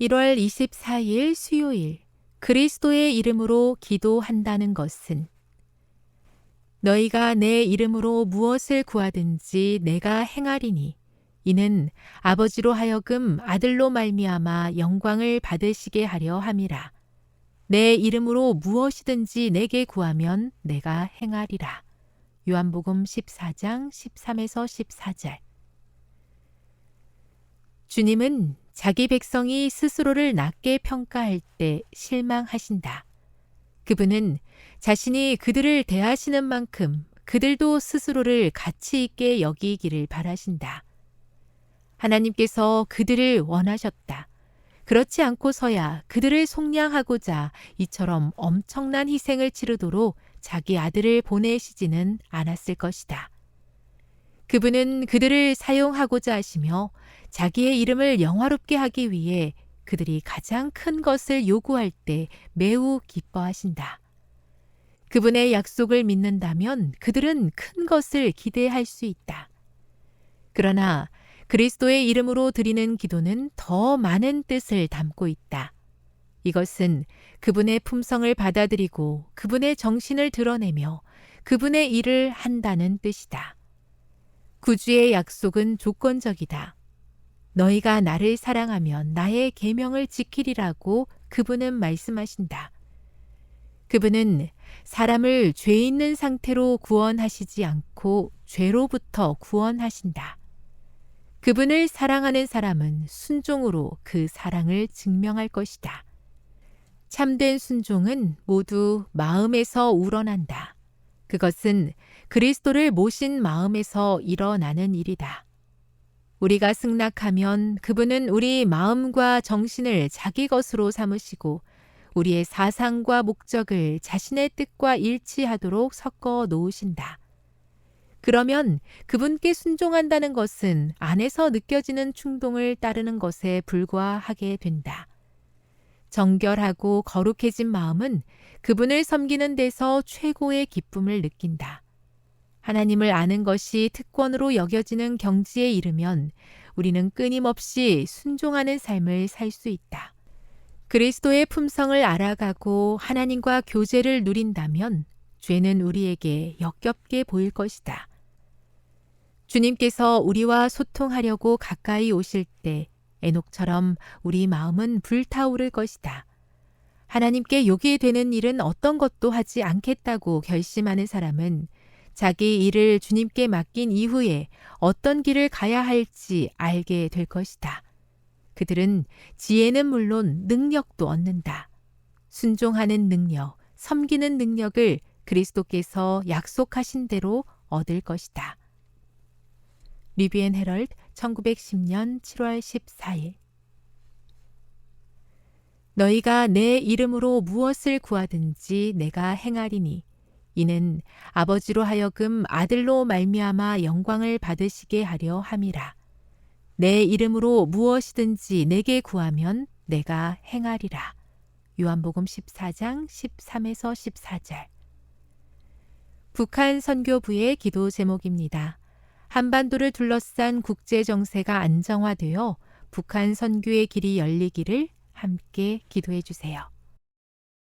1월 24일 수요일 그리스도의 이름으로 기도한다는 것은 너희가 내 이름으로 무엇을 구하든지 내가 행하리니 이는 아버지로 하여금 아들로 말미암아 영광을 받으시게 하려 함이라. 내 이름으로 무엇이든지 내게 구하면 내가 행하리라. 요한복음 14장 13에서 14절. 주님은 자기 백성이 스스로를 낮게 평가할 때 실망하신다. 그분은 자신이 그들을 대하시는 만큼 그들도 스스로를 가치 있게 여기기를 바라신다. 하나님께서 그들을 원하셨다. 그렇지 않고서야 그들을 속량하고자 이처럼 엄청난 희생을 치르도록 자기 아들을 보내시지는 않았을 것이다. 그분은 그들을 사용하고자 하시며 자기의 이름을 영화롭게 하기 위해 그들이 가장 큰 것을 요구할 때 매우 기뻐하신다. 그분의 약속을 믿는다면 그들은 큰 것을 기대할 수 있다. 그러나 그리스도의 이름으로 드리는 기도는 더 많은 뜻을 담고 있다. 이것은 그분의 품성을 받아들이고 그분의 정신을 드러내며 그분의 일을 한다는 뜻이다. 구주의 약속은 조건적이다. 너희가 나를 사랑하면 나의 계명을 지키리라고 그분은 말씀하신다. 그분은 사람을 죄 있는 상태로 구원하시지 않고 죄로부터 구원하신다. 그분을 사랑하는 사람은 순종으로 그 사랑을 증명할 것이다. 참된 순종은 모두 마음에서 우러난다. 그것은 그리스도를 모신 마음에서 일어나는 일이다. 우리가 승낙하면 그분은 우리 마음과 정신을 자기 것으로 삼으시고 우리의 사상과 목적을 자신의 뜻과 일치하도록 섞어 놓으신다. 그러면 그분께 순종한다는 것은 안에서 느껴지는 충동을 따르는 것에 불과하게 된다. 정결하고 거룩해진 마음은 그분을 섬기는 데서 최고의 기쁨을 느낀다. 하나님을 아는 것이 특권으로 여겨지는 경지에 이르면 우리는 끊임없이 순종하는 삶을 살 수 있다. 그리스도의 품성을 알아가고 하나님과 교제를 누린다면 죄는 우리에게 역겹게 보일 것이다. 주님께서 우리와 소통하려고 가까이 오실 때 에녹처럼 우리 마음은 불타오를 것이다. 하나님께 욕이 되는 일은 어떤 것도 하지 않겠다고 결심하는 사람은 자기 일을 주님께 맡긴 이후에 어떤 길을 가야 할지 알게 될 것이다. 그들은 지혜는 물론 능력도 얻는다. 순종하는 능력, 섬기는 능력을 그리스도께서 약속하신 대로 얻을 것이다. 리비엔 헤럴드 1910년 7월 14일 너희가 내 이름으로 무엇을 구하든지 내가 행하리니 이는 아버지로 하여금 아들로 말미암아 영광을 받으시게 하려 함이라. 내 이름으로 무엇이든지 내게 구하면 내가 행하리라. 요한복음 14장 13에서 14절. 북한 선교부의 기도 제목입니다. 한반도를 둘러싼 국제 정세가 안정화되어 북한 선교의 길이 열리기를 함께 기도해 주세요.